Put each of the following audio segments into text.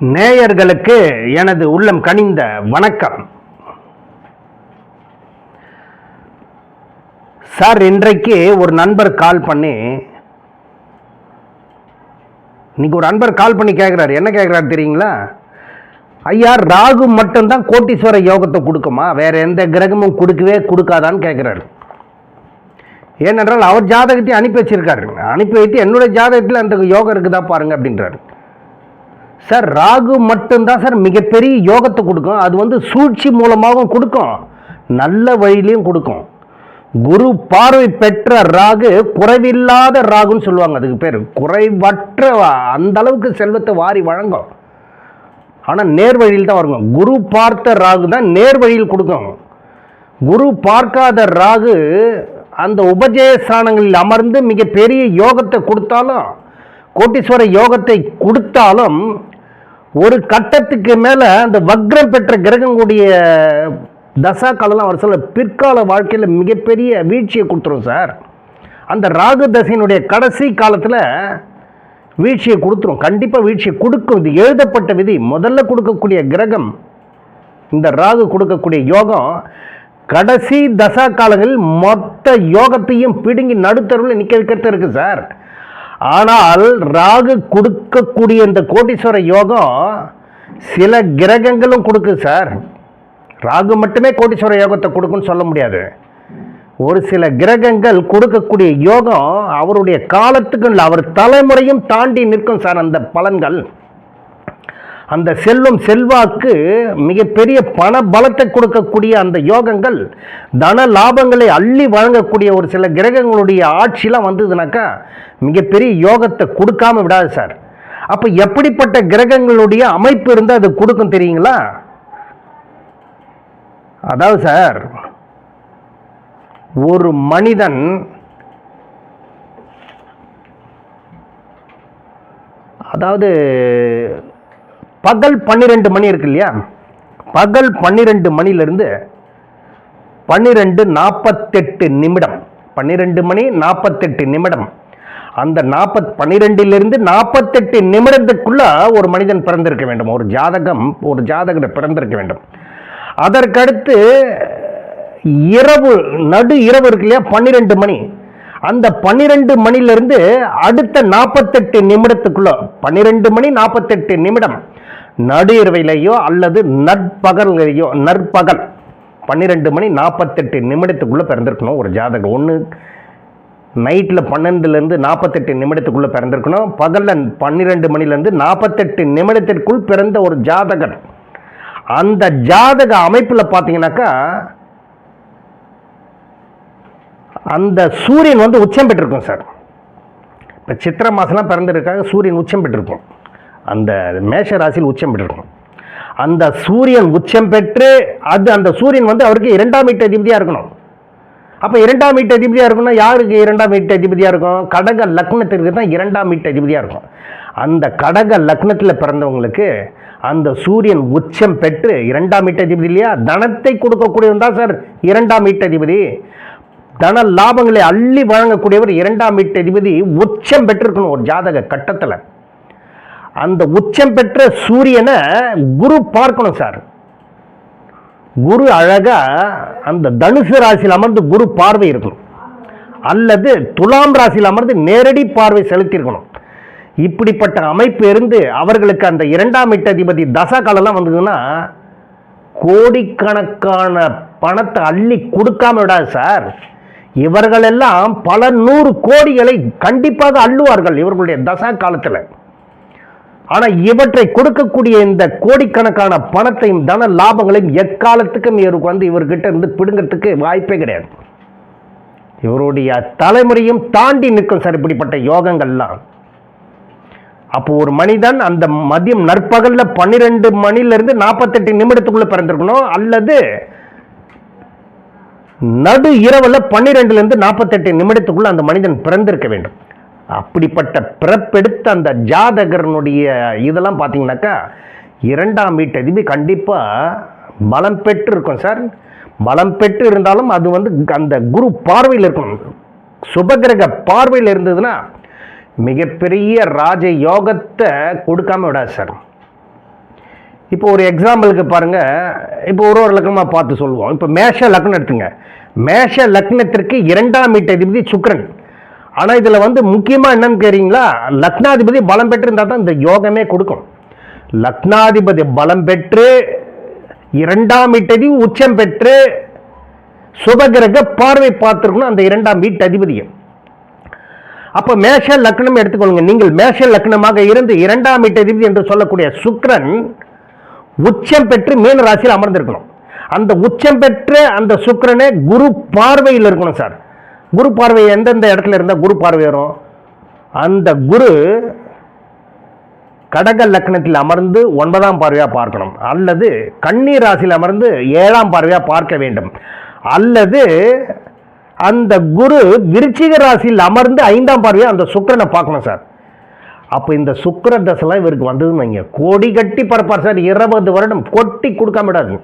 நேயர்களுக்கு எனது உள்ளம் கனிந்த வணக்கம். சார் இன்றைக்கு ஒரு நண்பர் கால் பண்ணி இன்னைக்கு ஒரு நண்பர் கால் பண்ணி கேட்குறாரு என்ன கேட்குறாரு தெரியுங்களா? ஐயா ராகு மட்டும்தான் கோட்டீஸ்வர யோகத்தை கொடுக்குமா? வேற எந்த கிரகமும் கொடுக்கவே கொடுக்காதான்னு கேட்குறாரு ஏனென்றால் அவர் ஜாதகத்தையும் அனுப்பி வச்சிருக்காரு. அனுப்பி வைத்து என்னுடைய ஜாதகத்தில் அந்த யோகம் இருக்குதா பாருங்க அப்படின்றாரு. சார் ராகு மட்டும்தான் சார் மிகப்பெரிய யோகத்தை கொடுக்கும். அது வந்து சூழ்ச்சி மூலமாகவும் கொடுக்கும். நல்ல வழியிலையும் கொடுக்கும். குரு பார்வை பெற்ற ராகு குறைவில்லாத ராகுன்னு சொல்லுவாங்க. அதுக்கு பேர் குறைவற்ற அந்த அளவுக்கு செல்வத்தை வாரி வழங்கும். ஆனால் நேர் வழியில் தான் வருங்க குரு பார்த்த ராகு தான் நேர் வழியில் கொடுக்கும். குரு பார்க்காத ராகு அந்த உபஜயஸ்தானங்களில் அமர்ந்து மிகப்பெரிய யோகத்தை கொடுத்தாலும் கோட்டீஸ்வர யோகத்தை கொடுத்தாலும் ஒரு கட்டத்துக்கு மேலே அந்த வக்ரம் பெற்ற கிரகங்களுடைய தசா காலம்லாம் அவர் சொல்ல பிற்கால வாழ்க்கையில் மிகப்பெரிய வீழ்ச்சியை கொடுத்துரும் சார். அந்த ராகு தசையினுடைய கடைசி காலத்தில் வீழ்ச்சியை கொடுத்துரும். கண்டிப்பாக வீழ்ச்சியை கொடுக்கும். இது எழுதப்பட்ட விதி. முதல்ல கொடுக்கக்கூடிய கிரகம் இந்த ராகு கொடுக்கக்கூடிய யோகம் கடைசி தசா காலங்களில் மொத்த யோகத்தையும் பிடுங்கி நடுத்தருவில் நிற்க வைக்கிறது இருக்குது சார். ஆனால் ராகு கொடுக்கக்கூடிய இந்த கோட்டீஸ்வர யோகம் சில கிரகங்களும் கொடுக்கு சார். ராகு மட்டுமே கோட்டீஸ்வர யோகத்தை கொடுக்குன்னு சொல்ல முடியாது. ஒரு சில கிரகங்கள் கொடுக்கக்கூடிய யோகம் அவருடைய காலத்துக்கு இல்லை அவர் தலைமுறையும் தாண்டி நிற்கும் சார் அந்த பலன்கள். அந்த செல்வம் செல்வாக்கு மிகப்பெரிய பண பலத்தை கொடுக்கக்கூடிய அந்த யோகங்கள் தன லாபங்களை அள்ளி வழங்கக்கூடிய ஒரு சில கிரகங்களுடைய ஆட்சிலாம் வந்ததுனாக்கா மிகப்பெரிய யோகத்தை கொடுக்காம விடாது சார். அப்போ எப்படிப்பட்ட கிரகங்களுடைய அமைப்பு இருந்தால் அது கொடுக்கும் தெரியுங்களா? அதாவது சார் ஒரு மனிதன் அதாவது பகல் பன்னிரெண்டு மணி இருக்கு இல்லையா பகல் பன்னிரெண்டு மணிலேருந்து பன்னிரெண்டு நாற்பத்தெட்டு நிமிடம். பன்னிரெண்டு மணி நாற்பத்தெட்டு நிமிடம். அந்த நாற்பத் பன்னிரெண்டிலிருந்து நாற்பத்தெட்டு நிமிடத்துக்குள்ள ஒரு மனிதன் பிறந்திருக்க வேண்டும். ஒரு ஜாதகம் ஒரு ஜாதகர் பிறந்திருக்க வேண்டும். அதற்கடுத்து இரவு நடு இரவு இருக்கு இல்லையா பன்னிரெண்டு மணி. அந்த பன்னிரெண்டு மணிலிருந்து அடுத்த நாற்பத்தெட்டு நிமிடத்துக்குள்ள பன்னிரெண்டு மணி நாற்பத்தெட்டு நிமிடம். நடு இரவிலேயோ அல்லது நட்பகல்லையோ நற்பகல் பன்னிரெண்டு மணி நாற்பத்தெட்டு நிமிடத்துக்குள்ளே பிறந்திருக்கணும். ஒரு ஜாதகம் ஒன்று நைட்டில் பன்னெண்டுலேருந்து நாற்பத்தெட்டு நிமிடத்துக்குள்ளே பிறந்திருக்கணும். பகலில் பன்னிரெண்டு மணிலேருந்து நாற்பத்தெட்டு நிமிடத்திற்குள் பிறந்த ஒரு ஜாதகன். அந்த ஜாதக அமைப்பில் பார்த்தீங்கன்னாக்கா அந்த சூரியன் வந்து உச்சம் பெற்றிருக்கும் சார். இப்போ சித்திர மாதம்லாம் பிறந்திருக்காங்க சூரியன் உச்சம் பெற்றிருக்கும். அந்த மேஷ ராசியில் உச்சம் பெற்றிருக்கும். அந்த சூரியன் உச்சம் பெற்று அது அந்த சூரியன் வந்து அவருக்கு இரண்டாம் வீட்டு அதிபதியாக இருக்கணும். அப்போ இரண்டாம் வீட்டு அதிபதியாக இருக்கணும் யாருக்கு இரண்டாம் வீட்டு அதிபதியாக இருக்கும்? கடக லக்னத்திற்கு தான் இரண்டாம் வீட்டு அதிபதியாக இருக்கும். அந்த கடக லக்னத்தில் பிறந்தவங்களுக்கு அந்த சூரியன் உச்சம் பெற்று இரண்டாம் வீட்டு அதிபதி இல்லையா? தனத்தை கொடுக்கக்கூடியவன் தான் சார் இரண்டாம் வீட்டு அதிபதி. தன லாபங்களை அள்ளி வழங்கக்கூடியவர் இரண்டாம் வீட்டு அதிபதி உச்சம் பெற்றிருக்கணும் ஒரு ஜாதக கட்டத்தில். அந்த உச்சம் பெற்ற சூரியனை குரு பார்க்கணும் சார். குரு அழகாக அந்த தனுசு ராசியில் அமர்ந்து குரு பார்வை இருக்கணும். அல்லது துலாம் ராசியில் அமர்ந்து நேரடி பார்வை செலுத்தியிருக்கணும். இப்படிப்பட்ட அமைப்பு இருந்து அவர்களுக்கு அந்த இரண்டாம் அதிபதி தசா காலம்லாம் வந்ததுன்னா கோடிக்கணக்கான பணத்தை அள்ளி கொடுக்காம விடாது சார். இவர்களெல்லாம் பல நூறு கோடிகளை கண்டிப்பாக அள்ளுவார்கள் இவர்களுடைய தசா காலத்தில். ஆனால் இவற்றை கொடுக்கக்கூடிய இந்த கோடிக்கணக்கான பணத்தையும் தன லாபங்களையும் எக்காலத்துக்கும் இவருக்கு வந்து இவர்கிட்ட இருந்து பிடுங்கிறதுக்கு வாய்ப்பே கிடையாது. இவருடைய தலைமுறையும் தாண்டி நிற்கும் சார் இப்படிப்பட்ட யோகங்கள்லாம். அப்போ ஒரு மனிதன் அந்த மதியம் நற்பகல்ல பன்னிரெண்டு மணிலிருந்து நாற்பத்தெட்டு நிமிடத்துக்குள்ள பிறந்திருக்கணும் அல்லது நடு இரவில் பன்னிரெண்டுலேருந்து நாற்பத்தெட்டு நிமிடத்துக்குள்ள அந்த மனிதன் பிறந்திருக்க வேண்டும். அப்படிப்பட்ட பிறப்பெடுத்த அந்த ஜாதகரனுடைய இதெல்லாம் பார்த்தீங்கன்னாக்கா இரண்டாம் வீட்டு கண்டிப்பாக பலம் பெற்று இருக்கும் சார். பலம் பெற்று இருந்தாலும் அது வந்து அந்த குரு பார்வையில் இருக்கும். சுபகிரக பார்வையில் இருந்ததுன்னா மிகப்பெரிய ராஜ யோகத்தை கொடுக்காம விடாது சார். இப்போ ஒரு எக்ஸாம்பிளுக்கு பாருங்க. இப்போ ஒரு ஒரு லக்னமாக பார்த்து சொல்லுவோம் இப்போ மேஷ லக்னம் எடுத்துங்க. மேஷ லக்னத்திற்கு இரண்டாம் வீட்டதிபதி சுக்ரன் ஆனால் இதில் வந்து முக்கியமாக என்னன்னு கேறீங்களா லக்னாதிபதி பலம் பெற்றிருந்தால் தான் இந்த யோகமே கொடுக்கும். லக்னாதிபதி பலம் பெற்று இரண்டாம் வீட்டதிபதி உச்சம் பெற்று சுபகிரக பார்வை பார்த்துருக்கணும் அந்த இரண்டாம் வீட்டு அதிபதியை அப்போ மேஷ லக்னம் எடுத்துக்கொள்ளுங்க. நீங்கள் மேஷ லக்னமாக இருந்து இரண்டாம் வீட்டு அதிபதி என்று சொல்லக்கூடிய சுக்ரன் உச்சம் பெற்று மீன ராசியில் அமர்ந்திருக்கணும். அந்த உச்சம் பெற்ற அந்த சுக்கரனே குரு பார்வையில் இருக்கணும் சார். குரு பார்வை எந்தெந்த இடத்துல இருந்தால் குரு பார்வை வரும்? அந்த குரு கடக லக்னத்தில் அமர்ந்து ஒன்பதாம் பார்வையாக பார்க்கணும். அல்லது கண்ணீர் ராசியில் அமர்ந்து ஏழாம் பார்வையாக பார்க்க வேண்டும். அல்லது அந்த குரு விருச்சிக ராசியில் அமர்ந்து ஐந்தாம் பார்வையாக அந்த சுக்கிரனை பார்க்கணும் சார். அப்போ இந்த சுக்கர தசைலாம் இவருக்கு வந்ததுன்னு வைங்க. கோடி கட்டி பரப்பார் சார். இருபது வருடம் கொட்டி கொடுக்காம விடாது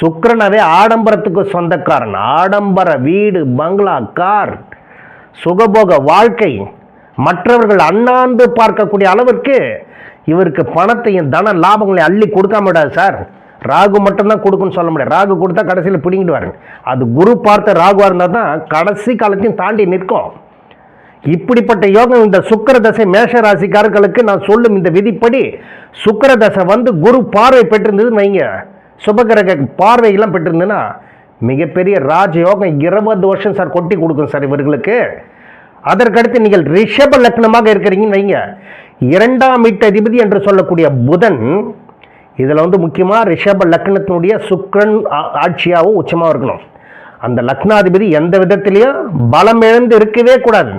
சுக்கரனாவே ஆடம்பரத்துக்கு சொந்தக்காரன். ஆடம்பர வீடு பங்களா கார் சுகபோக வாழ்க்கை. மற்றவர்கள் அண்ணாந்து பார்க்கக்கூடிய அளவிற்கு இவருக்கு பணத்தையும் தன லாபங்களையும் அள்ளி கொடுக்காம விடாது சார். ராகு மட்டும்தான் கொடுக்குன்னு சொல்ல முடியாது. ராகு கொடுத்தா கடைசியில் பிடிங்கிடுவாருங்க அது குரு பார்த்த ராகுவாக இருந்தால் தான் கடைசி காலத்தையும் தாண்டி நிற்கும். இப்படிப்பட்ட யோகம் இந்த சுக்கிர தசை மேஷ ராசிக்காரர்களுக்கு நான் சொல்லும் இந்த விதிப்படி சுக்கிர தசை வந்து குரு பார்வை பெற்றிருந்ததுன்னு வைங்க. சுபகிரக பார்வையெல்லாம் பெற்றிருந்ததுன்னா மிகப்பெரிய ராஜயோகம் இருபது வருஷம் சார் கொட்டி கொடுக்கும் சார் இவர்களுக்கு. அதற்கடுத்து நீங்கள் ரிஷப லக்னமாக இருக்கிறீங்கன்னு வைங்க. இரண்டாம் வீட்டு அதிபதி என்று சொல்லக்கூடிய புதன் இதில் வந்து முக்கியமாக ரிஷப லக்னத்தினுடைய சுக்கரன் ஆட்சியாகவும் உச்சமாக இருக்கணும். அந்த லக்னாதிபதி எந்த விதத்திலையும் பலம் இழந்து இருக்கவே கூடாது.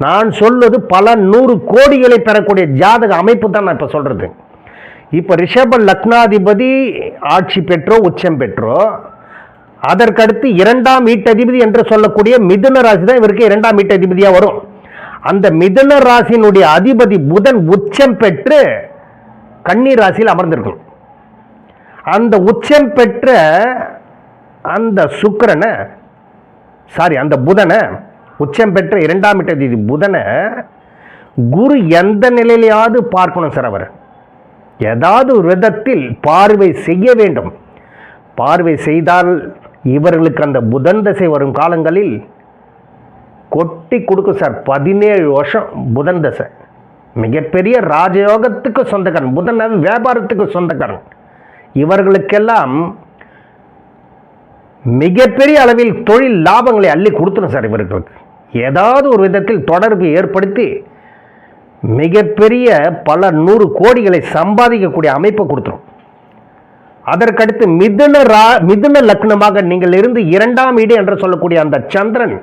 நான் சொல்வது பல நூறு கோடிகளை பெறக்கூடிய ஜாதக அமைப்பு தான் நான் இப்போ சொல்கிறது இப்போ ரிஷப லக்னாதிபதி ஆட்சி பெற்றோ உச்சம் பெற்றோ அதற்கடுத்து இரண்டாம் வீட்டதிபதி என்று சொல்லக்கூடிய மிதுன ராசி தான் இவருக்கு இரண்டாம் வீட்டதிபதியாக வரும். அந்த மிதுன ராசியினுடைய அதிபதி புதன் உச்சம் பெற்று கன்னி ராசியில் அமர்ந்திருக்கும் அந்த உச்சம் பெற்ற அந்த சுக்கரனை சாரி அந்த புதனை உச்சம் பெற்ற இரண்டாம் இடதிபதி புதனை குரு எந்த நிலையிலையாவது பார்க்கணும் சார் அவர். ஏதாவது ஒரு விதத்தில் பார்வை செய்ய வேண்டும். பார்வை செய்தால் இவர்களுக்கு அந்த புதன் தசை வரும் காலங்களில் கொட்டி கொடுக்கும் சார். பதினேழு வருஷம் புதன் தசை. மிகப்பெரிய ராஜயோகத்துக்கு சொந்தக்காரன் புதன் வியாபாரத்துக்கு சொந்தக்காரன். இவர்களுக்கெல்லாம் மிகப்பெரிய அளவில் தொழில் லாபங்களை அள்ளி கொடுத்துரும் சார் இவர்களுக்கு. ஏதாவது ஒரு விதத்தில் தொடர்பு ஏற்படுத்தி மிகப்பெரிய பல நூறு கோடிகளை சம்பாதிக்கக்கூடிய அமைப்பை கொடுத்துரும். அதற்கடுத்து மிதுன ரா மிதுன லக்னமாக நீங்கள் இருந்து இரண்டாம் வீடு என்று சொல்லக்கூடிய அந்த சந்திரன்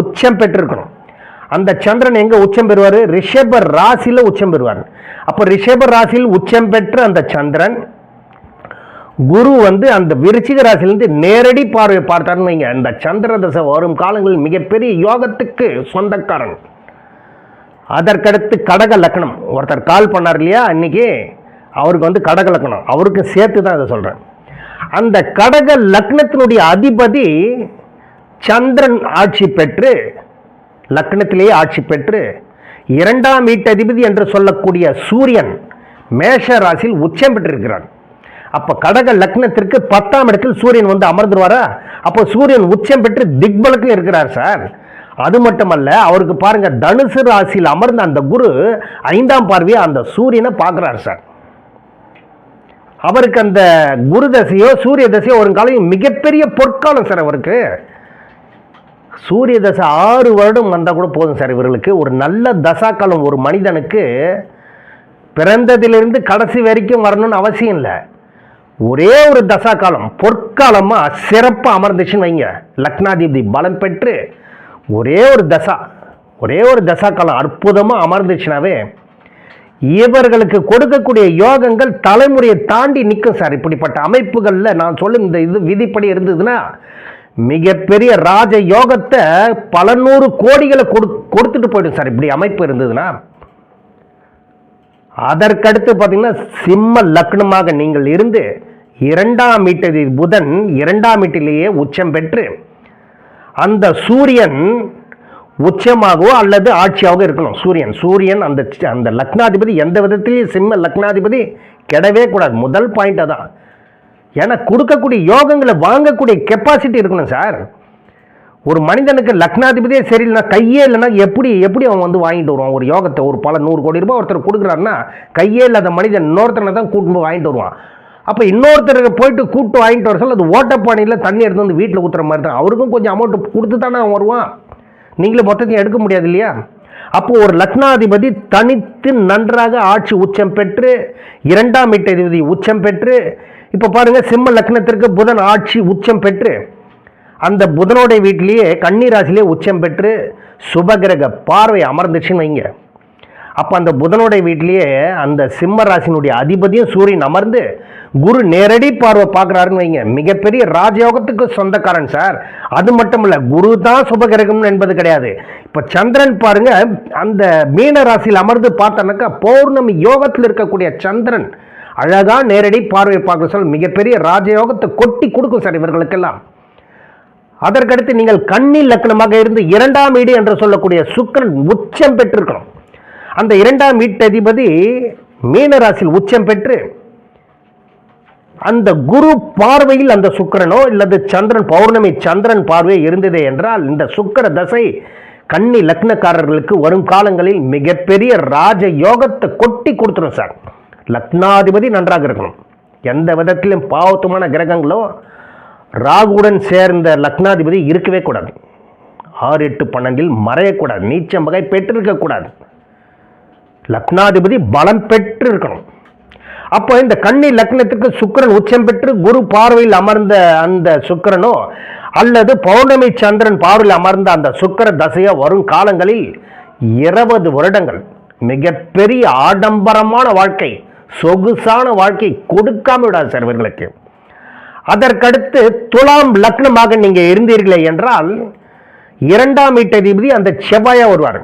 உச்சம் பெற்றிருக்கணும். அந்த சந்திரன் எங்கே உச்சம் பெறுவார்? ரிஷப ராசியில் உச்சம் பெறுவார். அப்போ ரிஷப ராசியில் உச்சம் பெற்ற அந்த சந்திரன் குரு வந்து அந்த விருச்சிக ராசிலேருந்து நேரடி பார்வை பார்த்தாருன்னு வைங்க. அந்த சந்திர தசை வரும் காலங்களில் மிகப்பெரிய யோகத்துக்கு சொந்தக்காரன். அதற்கடுத்து கடக லக்னம். ஒருத்தர் கால் பண்ணார் இல்லையா? அன்றைக்கி அவருக்கு வந்து கடக லக்கணம் அவருக்கு சேர்த்து தான் இதை சொல்கிறேன் அந்த கடக லக்னத்தினுடைய அதிபதி சந்திரன் ஆட்சி பெற்று லக்னத்திலேயே ஆட்சி பெற்று இரண்டாம் வீட்டு அதிபதி என்று சொல்லக்கூடிய சூரியன் மேஷ ராசியில் உச்சம் பெற்றிருக்கிறான் அப்போ கடக லக்னத்திற்கு பத்தாம் இடத்தில் சூரியன் வந்து அமர்ந்துருவாரா? அப்போ சூரியன் உச்சம் பெற்று திக்பலத்தில் இருக்கிறார் சார். அது மட்டுமல்ல அவருக்கு பாருங்க தனுசு ராசியில் அமர்ந்த அந்த குரு ஐந்தாம் பார்வையை அந்த சூரியனை பார்க்குறார் சார். அவருக்கு அந்த குரு தசையோ சூரிய தசையோ ஒரு காலையும் மிகப்பெரிய பொற்காலம் சார் அவருக்கு. சூரிய தசை ஆறு வருடம் வந்தால் கூட போதும் சார் இவர்களுக்கு. ஒரு நல்ல தசாக்காலம் ஒரு மனிதனுக்கு. பிறந்ததிலிருந்து கடைசி வரைக்கும் வரணும்னு அவசியம் இல்லை. ஒரே ஒரு தசா காலம் பொற்காலமாக சிறப்பாக அமர்ந்துச்சுன்னு வைங்க. லக்னாதிபதி பலம் பெற்று ஒரே ஒரு தசா ஒரே ஒரு தசா காலம் அற்புதமாக அமர்ந்துச்சுனாவே இவர்களுக்கு கொடுக்கக்கூடிய யோகங்கள் தலைமுறையை தாண்டி நிற்கும் சார். இப்படிப்பட்ட அமைப்புகளில் நான் சொல்லும் இந்த இது விதிப்படி இருந்ததுன்னா மிகப்பெரிய ராஜ யோகத்தை பல நூறு கோடிகளை கொடு கொடுத்துட்டு போயிடும் சார். இப்படி அமைப்பு இருந்ததுன்னா அதற்கடுத்து பார்த்தீங்கன்னா சிம்ம லக்னமாக நீங்கள் இருந்து இரண்டாம் வீட்டில் புதன் இரண்டாம் வீட்டிலேயே உச்சம் பெற்று அந்த சூரியன் உச்சமாகவோ அல்லது ஆட்சியாகவோ இருக்கணும் சூரியன் சூரியன் அந்த அந்த லக்னாதிபதி எந்த விதத்திலையும் சிம்ம லக்னாதிபதி கெடவே கூடாது. முதல் பாயிண்ட் தான் ஏன்னா கொடுக்கக்கூடிய யோகங்களை வாங்கக்கூடிய கெப்பாசிட்டி இருக்கணும் சார் ஒரு மனிதனுக்கு லக்னாதிபதியே சரியில்லைனா கையே இல்லைன்னா எப்படி எப்படி அவன் வந்து வாங்கிட்டு வருவான்? ஒரு யோகத்தை ஒரு பல நூறு கோடி ரூபாய் ஒருத்தர் கொடுக்குறாருன்னா கையே இல்லாத மனிதன் இன்னொருத்தனை தான் கூட்டு வாங்கிட்டு வருவான். அப்போ இன்னொருத்தருக்கு போயிட்டு கூட்டு வாங்கிட்டு வர சொல்ல அது ஓட்டப்பானையில் தண்ணி எடுத்து வந்து வீட்டில் ஊற்றுற மாதிரி தான். அவருக்கும் கொஞ்சம் அமௌண்ட் கொடுத்து தானே அவன் வருவான். நீங்களே மொத்தத்தையும் எடுக்க முடியாது இல்லையா? அப்போது ஒரு லக்னாதிபதி தனித்து நன்றாக ஆட்சி உச்சம் பெற்று இரண்டாம் வீட்டதிபதி உச்சம் பெற்று இப்போ பாருங்கள் சிம்ம லக்னத்திற்கு புதன் ஆட்சி உச்சம் பெற்று அந்த புதனோடைய வீட்டிலேயே கன்னிராசிலேயே உச்சம் பெற்று சுபகிரக பார்வை அமர்ந்துச்சுன்னு வைங்க. அப்போ அந்த புதனுடைய வீட்டிலேயே அந்த சிம்ம ராசினுடைய அதிபதியும் சூரியன் அமர்ந்து குரு நேரடி பார்வை பார்க்குறாருன்னு வைங்க. மிகப்பெரிய ராஜயோகத்துக்கு சொந்தக்காரன் சார். அது மட்டும் இல்லை குரு தான் சுபகிரகம் என்பது கிடையாது. இப்போ சந்திரன் பாருங்க அந்த மீன ராசியில் அமர்ந்து பார்த்தோன்னாக்கா பௌர்ணமி யோகத்தில் இருக்கக்கூடிய சந்திரன் அழகாக நேரடி பார்வை பார்க்க சொல்ல மிகப்பெரிய ராஜயோகத்தை கொட்டி கொடுக்கும் சார் இவர்களுக்கெல்லாம். அதற்கடுத்து நீங்கள் கன்னி லக்னமாக இருந்து இரண்டாம் வீடு என்று சொல்லக்கூடிய சுக்கரன் உச்சம் பெற்றிருக்கணும். அந்த இரண்டாம் வீட்டதிபதி மீனராசியில் உச்சம் பெற்று அந்த குரு பார்வையில் அந்த சுக்கிரனோ இல்லது சந்திரன் பௌர்ணமி சந்திரன் பார்வை இருந்ததே என்றால் இந்த சுக்கிர தசை கன்னி லக்னக்காரர்களுக்கு வரும் காலங்களில் மிகப்பெரிய ராஜ யோகத்தை கொட்டி கொடுத்துரும் சார். லக்னாதிபதி நன்றாக இருக்கணும். எந்த விதத்திலும் பாவத்துமான கிரகங்களோ ராகுவுடன் சேர்ந்த லக்னாதிபதி இருக்கவே கூடாது. ஆறு எட்டு பன்னெண்டில் மறையக்கூடாது. நீச்சம் வகை பெற்றிருக்கக்கூடாது. லக்னாதிபதி பலம் பெற்று இருக்கணும் அப்போ இந்த கன்னி லக்னத்துக்கு சுக்கிரன் உச்சம் பெற்று குரு பார்வையில் அமர்ந்த அந்த சுக்கிரனோ அல்லது பௌர்ணமி சந்திரன் பார்வையில் அமர்ந்த அந்த சுக்கிர தசையோ வரும் காலங்களில் இருபது வருடங்கள். மிகப்பெரிய ஆடம்பரமான வாழ்க்கை சொகுசான வாழ்க்கை கொடுக்காம விடாது சார் இவர்களுக்கு. அதற்கடுத்து துலாம் லக்னமாக நீங்கள் இருந்தீர்களே என்றால் இரண்டாம் வீட்டதிபதி அந்த செவ்வாயாக வருவார்.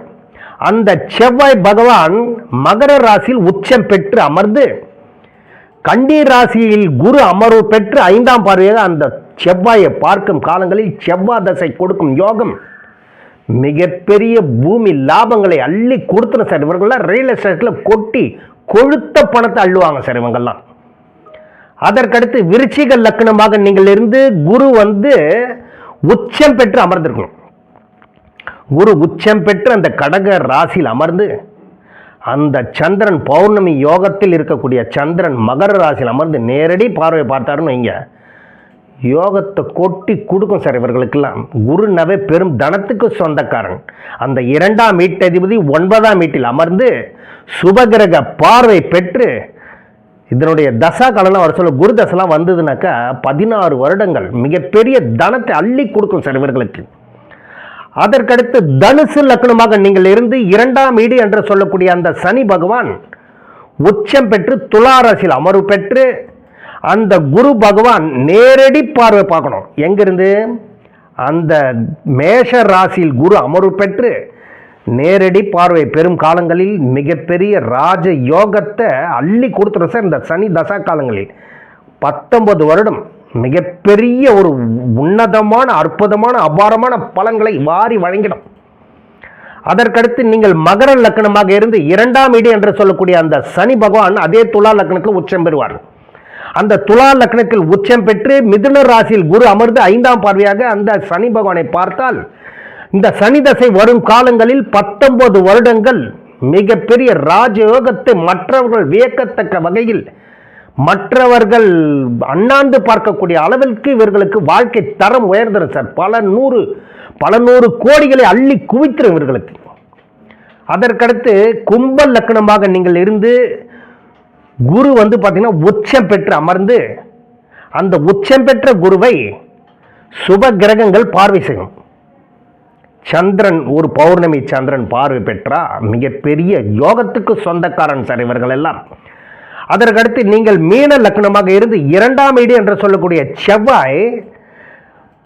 அந்த செவ்வாய் பகவான் மகர ராசியில் உச்சம் பெற்று அமர்ந்து கண்டி ராசியில் குரு அமர்வு பெற்று ஐந்தாம் பார்வையாக அந்த செவ்வாயை பார்க்கும் காலங்களில் செவ்வாய் தசை கொடுக்கும் யோகம் மிகப்பெரிய பூமி லாபங்களை அள்ளி கொடுத்துரும் சார். இவர்கள்லாம் ரியல் எஸ்டேட்டில் கொட்டி கொழுத்த பணத்தை அள்ளுவாங்க சார் இவங்கெல்லாம். அதற்கடுத்து விருச்சிக லக்னமாக நீங்கள் இருந்து குரு வந்து உச்சம் பெற்று அமர்ந்திருக்கணும். குரு உச்சம் பெற்று அந்த கடக ராசியில் அமர்ந்து அந்த சந்திரன் பௌர்ணமி யோகத்தில் இருக்கக்கூடிய சந்திரன் மகர ராசியில் அமர்ந்து நேரடி பார்வை பார்த்தாருன்னு வைங்க. யோகத்தை கொட்டி கொடுக்கும் சார் இவர்களுக்கெல்லாம். குருனவே பெரும் தனத்துக்கு சொந்தக்காரன். அந்த இரண்டாம் வீட்டதிபதி ஒன்பதாம் வீட்டில் அமர்ந்து சுபகிரக பார்வை பெற்று இதனுடைய தசா காலம்லாம் வர சொல்ல குரு தசைலாம் வந்ததுனாக்கா பதினாறு வருடங்கள் மிகப்பெரிய தனத்தை அள்ளி கொடுக்கும் சார் இவர்களுக்கு. அதற்கடுத்து தனுசு லக்னமாக நீங்கள் இருந்து இரண்டாம் வீடு என்று சொல்லக்கூடிய அந்த சனி பகவான் உச்சம் பெற்று துலா அமர்வு பெற்று அந்த குரு பகவான் நேரடி பார்வை பார்க்கணும். எங்கிருந்து? அந்த மேஷ ராசியில் குரு அமர்வு பெற்று நேரடி பார்வை. பெரும் காலங்களில் மிகப்பெரிய ராஜ யோகத்தை அள்ளி கொடுத்துரும் சார் இந்த சனி தசா காலங்களில். பத்தொன்பது வருடம் மிகப்பெரிய ஒரு உன்னதமான அற்புதமான அபாரமான பலன்களை வாரி வழங்கிடும். அதற்கடுத்து நீங்கள் மகர லக்னமாக இருந்து இரண்டாம் இடி என்று சொல்லக்கூடிய அந்த சனி பகவான் அதே துலா லக்னத்தில் உச்சம் பெறுவார். அந்த துலா லக்னத்தில் உச்சம் பெற்று மிதுன ராசியில் குரு அமர்ந்து ஐந்தாம் பார்வையாக அந்த சனி பகவானை பார்த்தால் இந்த சனி தசை வரும் காலங்களில் பத்தொன்பது வருடங்கள் மிகப்பெரிய ராஜயோகத்தை மற்றவர்கள் வியக்கத்தக்க வகையில் மற்றவர்கள் அண்ணாந்து பார்க்கக்கூடிய அளவிற்கு இவர்களுக்கு வாழ்க்கை தரம் உயர்ந்துடும் சார். பல நூறு பல நூறு கோடிகளை அள்ளி குவித்திரும் இவர்களுக்கு. அதற்கடுத்து கும்பல் லக்னமாக நீங்கள் இருந்து குரு வந்து பார்த்தீங்கன்னா உச்சம் பெற்று அமர்ந்து அந்த உச்சம் பெற்ற குருவை சுப கிரகங்கள் பார்வை செய்யும். சந்திரன் ஒரு பௌர்ணமி சந்திரன் பார்வை பெற்றா மிகப்பெரிய யோகத்துக்கு சொந்தக்காரன் சார் இவர்கள் எல்லாம். அதற்கடுத்து நீங்கள் மீன லக்னமாக இருந்து இரண்டாம் வீடு என்று சொல்லக்கூடிய செவ்வாய்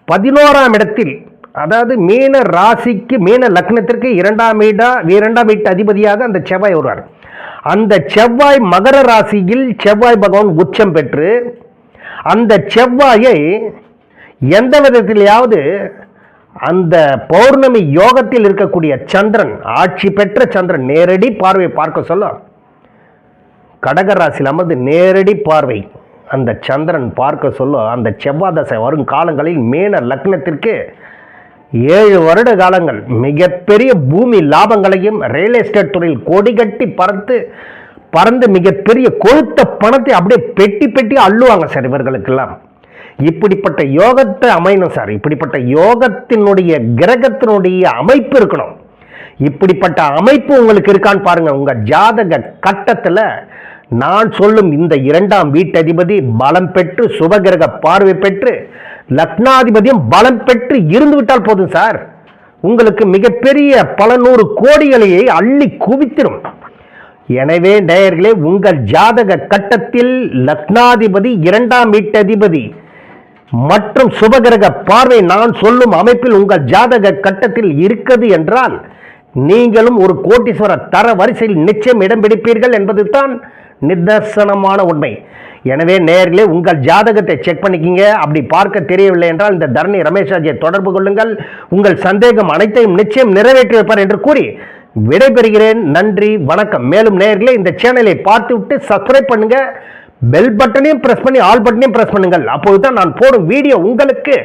பதினோராம் இடத்தில் அதாவது மீன ராசிக்கு மீன லக்னத்திற்கு இரண்டாம் வீடா இரண்டாம் வீட்டு அதிபதியாக அந்த செவ்வாய் வருவார். அந்த செவ்வாய் மகர ராசியில் செவ்வாய் பகவான் உச்சம் பெற்று அந்த செவ்வாயை எந்த விதத்திலேயாவது அந்த பௌர்ணமி யோகத்தில் இருக்கக்கூடிய சந்திரன் ஆட்சி பெற்ற சந்திரன் நேரடி பார்வை பார்க்க சொல்ல கடகராசியில் அமர்ந்து நேரடி பார்வை. அந்த சந்திரன் பார்க்க சொல்ல அந்த செவ்வாய் தசை வரும் காலங்களில் மேன லக்னத்திற்கு ஏழு வருட காலங்கள். மிகப்பெரிய பூமி லாபங்களையும் ரியல் எஸ்டேட் துறையில் கொடி கட்டி பறந்து பறந்து மிகப்பெரிய கொழுத்த பணத்தை அப்படியே பெட்டி பெட்டி அள்ளுவாங்க சார் இவர்களுக்கெல்லாம். இப்படிப்பட்ட யோகத்தை அமையணும் சார். இப்படிப்பட்ட யோகத்தினுடைய கிரகத்தினுடைய அமைப்பு இருக்கணும். இப்படிப்பட்ட அமைப்பு உங்களுக்கு இருக்கான்னு பாருங்கள் உங்கள் ஜாதக கட்டத்தில் நான் சொல்லும் இந்த இரண்டாம் வீட்டதிபதி பலம் பெற்று சுபகிரக பார்வை பெற்று லக்னாதிபதியும் பலம் பெற்று இருந்து விட்டால் போதும் சார். உங்களுக்கு மிகப்பெரிய பல நூறு கோடிகளையே அள்ளி குவித்திரும். எனவே நேயர்களே உங்கள் ஜாதக கட்டத்தில் லக்னாதிபதி இரண்டாம் வீட்டதிபதி மற்றும் சுபகிரக பார்வை நான் சொல்லும் அமைப்பில் உங்கள் ஜாதக கட்டத்தில் இருக்கிறது என்றால் நீங்களும் ஒரு கோட்டீஸ்வர தர வரிசையில் நிச்சயம் இடம் பிடிப்பீர்கள் என்பது தான் நிதர்சனமான உண்மை. எனவே நேர்களே உங்கள் ஜாதகத்தை செக் பண்ணிக்கிங்க. அப்படி பார்க்க தெரியவில்லை என்றால் இந்த தரணி ரமேஷாஜியை தொடர்பு கொள்ளுங்கள். உங்கள் சந்தேகம் அனைத்தையும் நிச்சயம் நிறைவேற்றி வைப்பார் என்று கூறி விடைபெறுகிறேன். நன்றி வணக்கம். மேலும் நேர்களே இந்த சேனலை பார்த்துவிட்டு சப்ஸ்கிரைப் பண்ணுங்க. பெல் பட்டனையும் பிரஸ் பண்ணி ஆல் பட்டனையும் ப்ரெஸ் பண்ணுங்கள். அப்போது தான் நான் போடும் வீடியோ உங்களுக்கு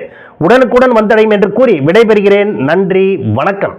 உடனுக்குடன் வந்தடையும் என்று கூறி விடைபெறுகிறேன். நன்றி வணக்கம்.